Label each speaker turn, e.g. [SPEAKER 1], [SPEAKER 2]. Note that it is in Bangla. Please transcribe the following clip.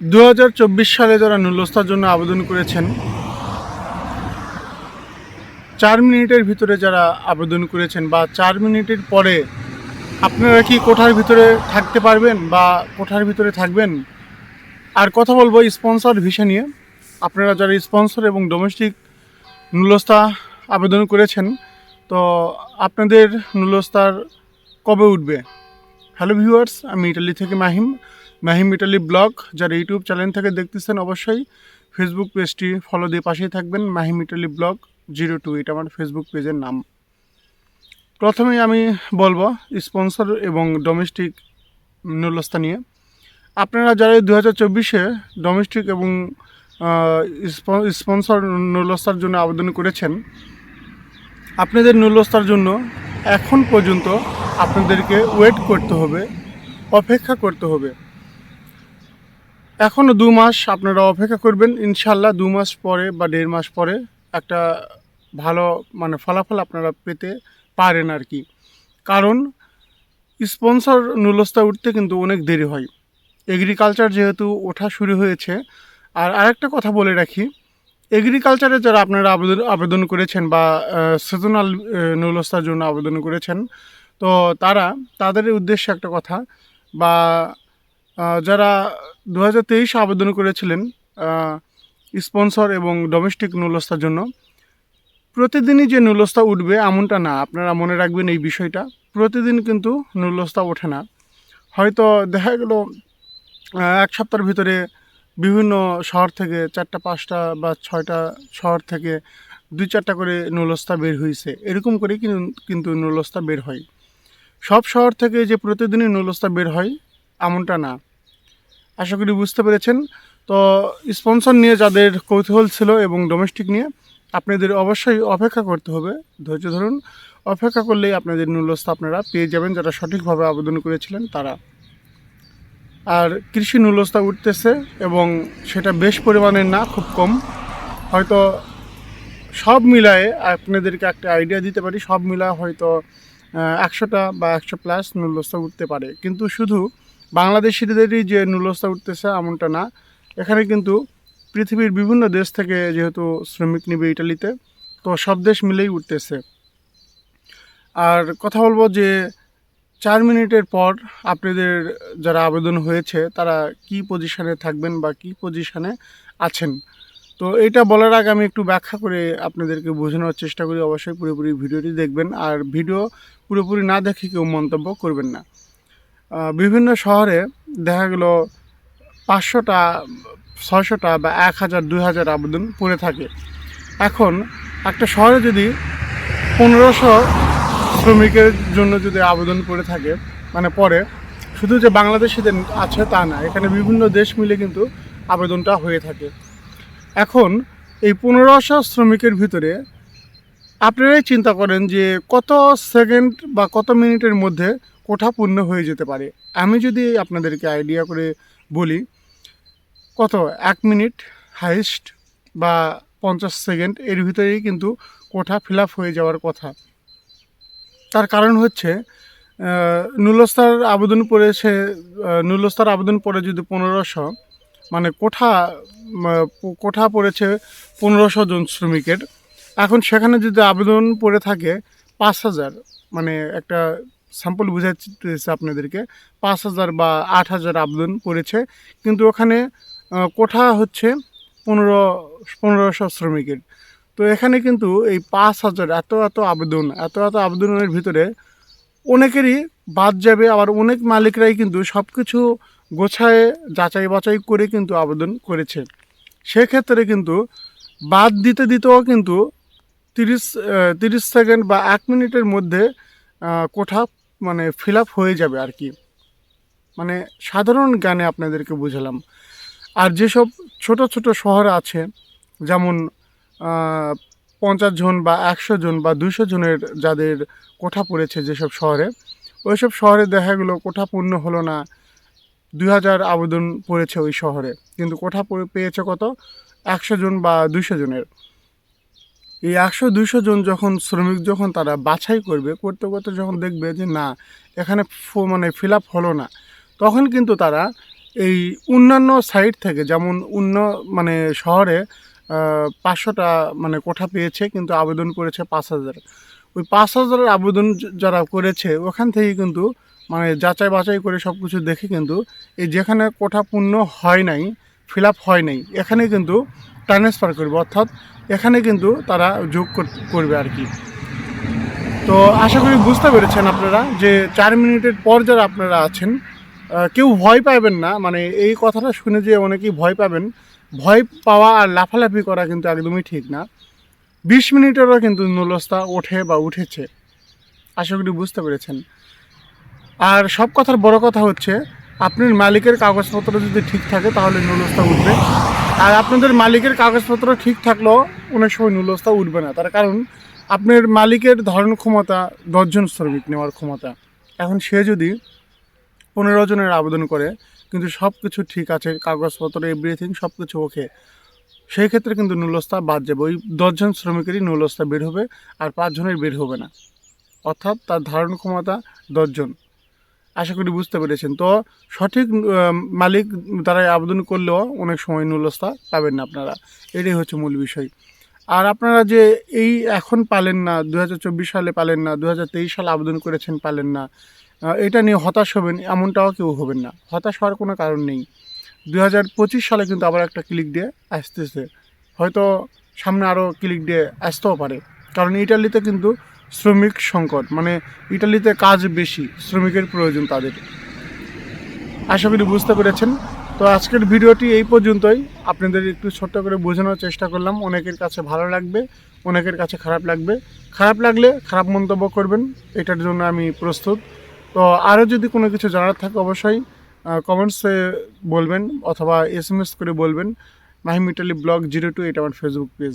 [SPEAKER 1] দু হাজার চব্বিশ সালে যারা নুলস্তার জন্য আবেদন করেছেন, চার মিনিটের ভিতরে যারা আবেদন করেছেন বা চার মিনিটের পরে আপনারা কি কোঠার ভিতরে থাকতে পারবেন বা কোঠার ভিতরে থাকবেন? আর কথা বলব স্পন্সর ভিসা নিয়ে। আপনারা যারা স্পন্সর এবং ডোমেস্টিক নুলস্তা আবেদন করেছেন, তো আপনাদের নুলস্তার কবে উঠবে? হ্যালো ভিউয়ার্স, আমি ইটালি থেকে মাহিম। Mahim Italy vlog. যারা ইউটিউব চ্যানেল থেকে দেখতেছেন, অবশ্যই ফেসবুক পেজটি ফলো দিয়ে পাশেই থাকবেন, Mahim Italy vlog, zero two এটা আমার ফেসবুক পেজের নাম। প্রথমেই আমি বলব স্পন্সর এবং ডোমেস্টিক নুলস্তা নিয়ে। আপনারা যারা দু হাজার চব্বিশে ডোমেস্টিক এবং স্পন্সর নুলস্তার জন্য আবেদন করেছেন, আপনাদের নুলস্তার জন্য এখন পর্যন্ত আপনাদেরকে ওয়েট করতে হবে, অপেক্ষা করতে হবে। এখনও দু মাস আপনারা অপেক্ষা করবেন। ইনশাল্লাহ দু মাস পরে বা দেড় মাস পরে একটা ভালো মানে ফলাফল আপনারা পেতে পারেন আর কি। কারণ স্পন্সর নুলস্তা উঠতে কিন্তু অনেক দেরি হয়। এগ্রিকালচার যেহেতু ওঠা শুরু হয়েছে, আর আরেকটা কথা বলে রাখি এগ্রিকালচারে যারা আপনারা আবেদন আবেদন করেছেন বা সিজনাল নুলস্তার জন্য আবেদন করেছেন, তো তারা, তাদের উদ্দেশ্যে একটা কথা, বা যারা দু হাজার তেইশে আবেদন করেছিলেন স্পন্সর এবং ডোমেস্টিক নুলস্তার জন্য। প্রতিদিনই যে নুলস্তা উঠবে এমনটা না, আপনারা মনে রাখবেন এই বিষয়টা। প্রতিদিন কিন্তু নুলস্তা ওঠে না। হয়তো দেখা গেল এক সপ্তাহের ভিতরে বিভিন্ন শহর থেকে চারটা, পাঁচটা বা ছয়টা শহর থেকে দুই চারটা করে নুলস্তা বের হয়েছে এরকম কিন্তু কিন্তু নুলস্তা বের হয়। সব শহর থেকে যে প্রতিদিনই নুলস্তা বের হয়, এমনটা না। আশা করি বুঝতে পেরেছেন। তো স্পন্সর নিয়ে যাদের কৌতূহল ছিল এবং ডোমেস্টিক নিয়ে, আপনাদের অবশ্যই অপেক্ষা করতে হবে। ধৈর্য ধরুন। অপেক্ষা করলেই আপনাদের নুলস্তা আপনারা পেয়ে যাবেন, যারা সঠিকভাবে আবেদন করেছিলেন তারা। আর কৃষি নুলস্তা উঠতেছে এবং সেটা বেশ পরিমাণের না, খুব কম। হয়তো সব মিলায়ে আপনাদেরকে একটা আইডিয়া দিতে পারি, সব মিলায় হয়তো একশোটা বা একশো প্লাস নুলস্তা উঠতে পারে। কিন্তু শুধু বাংলাদেশিদেরই যে নুলস্তা উঠতেছে এমনটা না। এখানে কিন্তু পৃথিবীর বিভিন্ন দেশ থেকে যেহেতু শ্রমিক নিবে ইটালিতে, তো সব দেশ মিলেই উঠতেছে। আর কথা বলব যে চার মিনিটের পর আপনাদের যারা আবেদন হয়েছে, তারা কি পজিশানে থাকবেন বা কি পজিশানে আছেন? তো এটা বলার আগে আমি একটু ব্যাখ্যা করে আপনাদেরকে বোঝানোর চেষ্টা করি। অবশ্যই পুরোপুরি ভিডিওটি দেখবেন। আর ভিডিও পুরোপুরি না দেখে কেউ মন্তব্য করবেন না। বিভিন্ন শহরে দেখা গেল পাঁচশোটা, ছয়শোটা বা এক হাজার, দুই হাজার আবেদন পড়ে থাকে। এখন একটা শহরে যদি পনেরোশো শ্রমিকের জন্য যদি আবেদন করে থাকে মানে পরে শুধু যে বাংলাদেশিদের আছে তা না, এখানে বিভিন্ন দেশ মিলে কিন্তু আবেদনটা হয়ে থাকে। এখন এই পনেরোশো শ্রমিকের ভিতরে আপনারাই চিন্তা করেন যে কত সেকেন্ড বা কত মিনিটের মধ্যে কোঠা পূর্ণ হয়ে যেতে পারে। আমি যদি আপনাদেরকে আইডিয়া করে বলি কত? এক মিনিট হাইস্ট বা পঞ্চাশ সেকেন্ড এর ভিতরেই কিন্তু কোঠা ফিল হয়ে যাওয়ার কথা। তার কারণ হচ্ছে নুলস্তার আবেদন পড়েছে আহ, নুলস্তার আবেদন পড়ে যদি পনেরোশো মানে কোঠা কোঠা পড়েছে পনেরোশো জন শ্রমিকের এখন সেখানে যদি আবেদন পড়ে থাকে পাঁচ হাজার মানে একটা স্যাম্পল বুঝাচ্ছি আপনাদেরকে। পাঁচ হাজার বা আট হাজার আবেদন করেছে। কিন্তু ওখানে কোঠা হচ্ছে পনেরো পনেরোশো শ্রমিকের তো এখানে কিন্তু এই পাঁচ হাজার এত এত আবেদন, এত এত আবেদনের ভিতরে অনেকেরই বাদ যাবে। আবার অনেক মালিকরাই কিন্তু সব কিছু গোছায়, যাচাই বাছাই করে কিন্তু আবেদন করেছে। সেক্ষেত্রে কিন্তু বাদ দিতে, দিতেও কিন্তু তিরিশ তিরিশ সেকেন্ড বা এক মিনিটের মধ্যে কোঠা মানে ফিল আপ হয়ে যাবে আর কি। মানে সাধারণ জ্ঞানে আপনাদেরকে বুঝালাম। আর যেসব ছোট ছোট শহর আছে, যেমন পঞ্চাশ জন বা একশো জন বা দুশো জনের যাদের কোঠা পড়েছে যেসব শহরে, ওইসব শহরে দেখা গেলো কোঠা পূর্ণ হলো না। দুই হাজার আবেদন পড়েছে ওই শহরে। কিন্তু কোঠা পেয়েছে কত? একশো জন বা দুইশো জনের। এই একশো দুইশো জন যখন শ্রমিক যখন তারা বাছাই করবে, করতে করতে যখন দেখবে যে না, এখানে মানে ফিল আপ হলো না, তখন কিন্তু তারা এই অন্যান্য সাইড থেকে, যেমন অন্য মানে শহরে পাঁচশোটা মানে কোঠা পেয়েছে, কিন্তু আবেদন করেছে পাঁচ হাজার। ওই পাঁচ হাজারের আবেদন যারা করেছে, ওখান থেকে কিন্তু মানে যাচাই বাছাই করে সব কিছু দেখে কিন্তু, এই যেখানে কোঠা পূর্ণ হয় নাই ফিল আপ হয় নাই, এখানে কিন্তু ট্রান্সফার করবে, অর্থাৎ এখানে কিন্তু তারা যোগ কর- করবে আর কি। তো আশা করি বুঝতে পেরেছেন আপনারা যে চার মিনিটের পর যারা আপনারা আছেন কেউ ভয় পাবেন না। মানে এই কথাটা শুনে যে অনেকেই ভয় পাবেন, ভয় পাওয়া আর লাফালাফি করা কিন্তু একদমই ঠিক না। বিশ মিনিটেরও কিন্তু নুলস্তা ওঠে বা উঠেছে। আশা করি বুঝতে পেরেছেন। আর সব কথার বড় কথা হচ্ছে, আপনার মালিকের কাগজপত্র যদি ঠিক থাকে, তাহলে নুলস্তা উঠবে। আর আপনাদের মালিকের কাগজপত্র ঠিক থাকলেও অনেক সময় নুলস্তা উঠবে না। তার কারণ, আপনার মালিকের ধরন ক্ষমতা দশজন শ্রমিক নেওয়ার ক্ষমতা। এখন সে যদি পনেরো জনের আবেদন করে, কিন্তু সব কিছু ঠিক আছে, কাগজপত্র এভরিথিং সব কিছু ওকে সেই ক্ষেত্রে কিন্তু নুলস্তা বাদ যাবে। ওই দশজন শ্রমিকেরই নুলস্তা বের হবে আর পাঁচজনের বের হবে না। অর্থাৎ তার ধারণ ক্ষমতা দশজন। আশা করি বুঝতে পেরেছেন। তো সঠিক মালিক দ্বারা আবেদন করলেও অনেক সময় নুলস্তা পাবেন না আপনারা। এটাই হচ্ছে মূল বিষয়। আর আপনারা যে এই এখন পালেন না দু হাজার চব্বিশ সালে পালেন না দু হাজার তেইশ সালে আবেদন করেছেন পালেন না এটা নিয়ে হতাশ হবেন এমনটাও কেউ হবেন না। হতাশ হওয়ার কোনো কারণ নেই। দু হাজার পঁচিশ সালে কিন্তু আবার একটা ক্লিক দিয়ে আসতেছে। হয়তো সামনে আরও ক্লিক দিয়ে আসতেও পারে। কারণ ইটালিতে কিন্তু শ্রমিক সংকট মানে ইটালিতে কাজ বেশি, শ্রমিকের প্রয়োজন তাদের। আশা করি বুঝতে পেরেছেন। তো আজকের ভিডিওটি এই পর্যন্তই। আপনাদের একটু ছোট্ট করে বোঝানোর চেষ্টা করলাম। অনেকের কাছে ভালো লাগবে, অনেকের কাছে খারাপ লাগবে। খারাপ লাগলে খারাপ মন্তব্য করবেন, এটার জন্য আমি প্রস্তুত। তো আরও যদি কোনো কিছু জানার থাকে অবশ্যই কমেন্টসে বলবেন অথবা এস করে বলবেন। Mahim Italy vlog zero two এটা আমার ফেসবুক পেজ